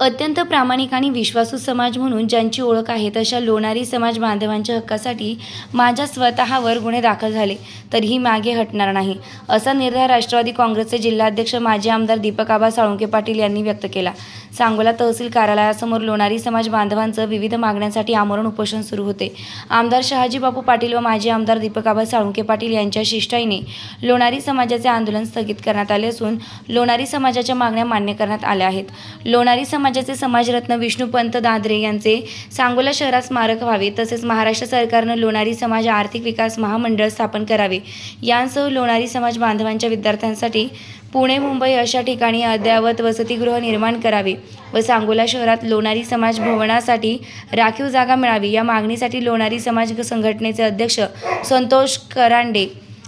अत्यंत प्रामाणिक आणि विश्वासू समाज म्हणून ज्यांची ओळख आहे तशा लोणारी समाज बांधवांच्या हक्कासाठी माझ्या स्वतःवर गुन्हे दाखल झाले तरीही मागे हटणार नाही असा निर्धार राष्ट्रवादी काँग्रेसचे जिल्हाध्यक्ष माजी आमदार दीपक आबा साळुंके पाटील यांनी व्यक्त केला. सांगोला तहसील कार्यालयासमोर लोणारी समाज बांधवांचं विविध मागण्यांसाठी आमरण उपोषण सुरू होते. आमदार शहाजी बापू पाटील व माजी आमदार दीपक आबा साळुंके पाटील यांच्या शिष्टाईने लोणारी समाजाचे आंदोलन स्थगित करण्यात आले असून लोणारी समाजाच्या मागण्या मान्य करण्यात आल्या आहेत. लोणारी समाज समाजाचे समाजरत्न विष्णुपंत दादरे यांचे सांगोला शहरात स्मारक व्हावे तसेच महाराष्ट्र सरकारनं लोणारी समाज आर्थिक विकास महामंडळ स्थापन करावे. यांसह लोणारी समाज बांधवांच्या विद्यार्थ्यांसाठी पुणे मुंबई अशा ठिकाणी अद्ययावत वसतिगृह निर्माण करावे व सांगोला शहरात लोणारी समाज भवनासाठी राखीव जागा मिळावी. या मागणीसाठी लोणारी समाज संघटनेचे अध्यक्ष संतोष करांडे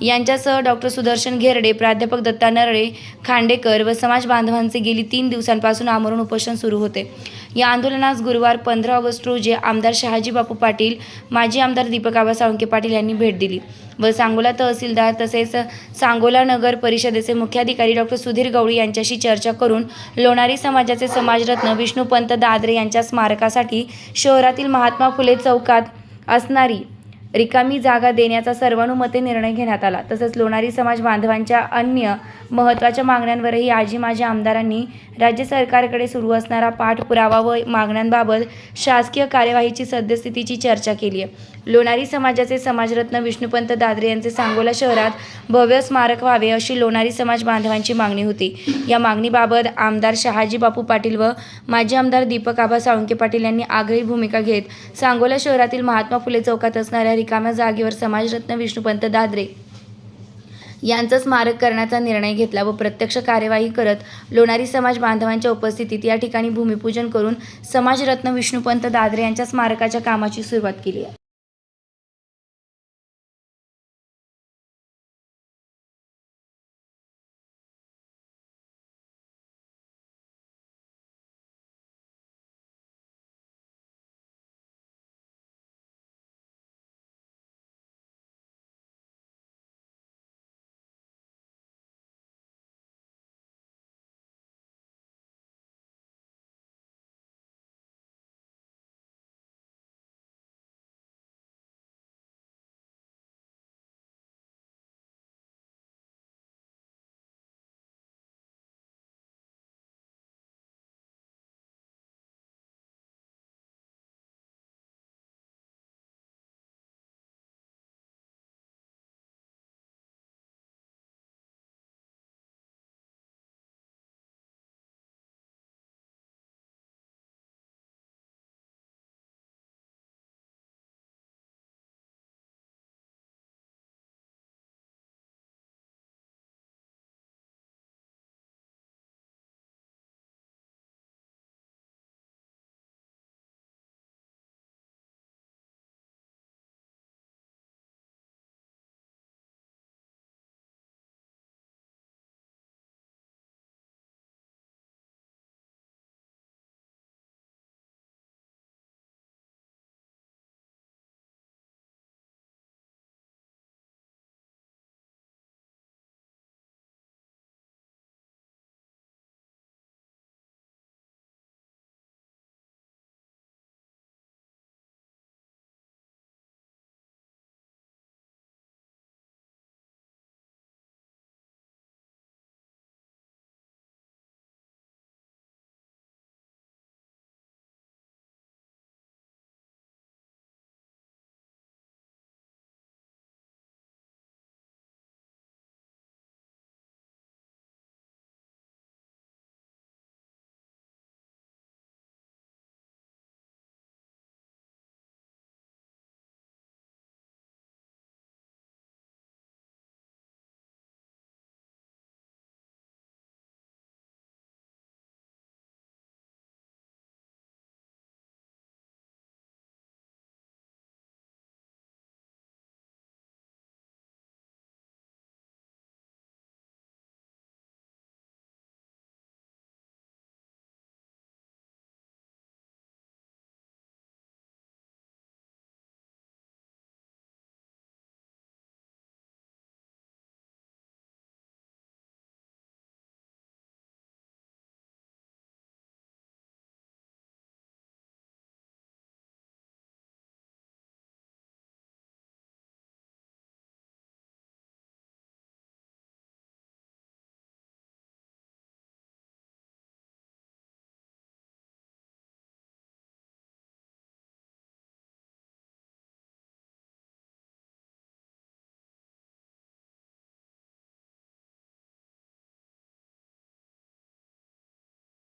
यांच्यासह डॉक्टर सुदर्शन घेरडे प्राध्यापक दत्ता नरळे खांडेकर व समाज बांधवांचे गेली तीन दिवसांपासून आमरण उपोषण सुरू होते. या आंदोलनास गुरुवार पंधरा ऑगस्ट रोजी आमदार शहाजी बापू पाटील माजी आमदार दीपक आबा साळुंके पाटील यांनी भेट दिली व सांगोला तहसीलदार तसेच सांगोला नगर परिषदेचे मुख्याधिकारी डॉक्टर सुधीर गवळी यांच्याशी चर्चा करून लोणारी समाजाचे समाजरत्न विष्णुपंत दादरे यांच्या स्मारकासाठी शहरातील महात्मा फुले चौकात असणारी रिकामी जागा देण्याचा सर्वानुमते निर्णय घेण्यात आला. तसंच लोणारी समाज बांधवांच्या अन्य महत्त्वाच्या मागण्यांवरही आजी माझ्या आमदारांनी राज्य सरकारकडे सुरू असणारा पाठपुरावा व मागण्यांबाबत शासकीय कार्यवाहीची सद्यस्थितीची चर्चा केली आहे. लोणारी समाजाचे समाजरत्न विष्णुपंत दादरे यांचे सांगोला शहरात भव्य स्मारक व्हावे अशी लोणारी समाज बांधवांची मागणी होती. या मागणीबाबत आमदार शहाजी बापू पाटील व माजी आमदार दीपक आबा साळुंके पाटील यांनी आग्रही भूमिका घेत सांगोला शहरातील महात्मा फुले चौकात असणाऱ्या रिकाम्या जागेवर समाजरत्न विष्णुपंत दादरे यांचं स्मारक करण्याचा निर्णय घेतला व प्रत्यक्ष कार्यवाही करत लोणारी समाज बांधवांच्या उपस्थितीत या ठिकाणी भूमिपूजन करून समाजरत्न विष्णुपंत दादरे यांच्या स्मारकाच्या कामाची सुरुवात केली आहे.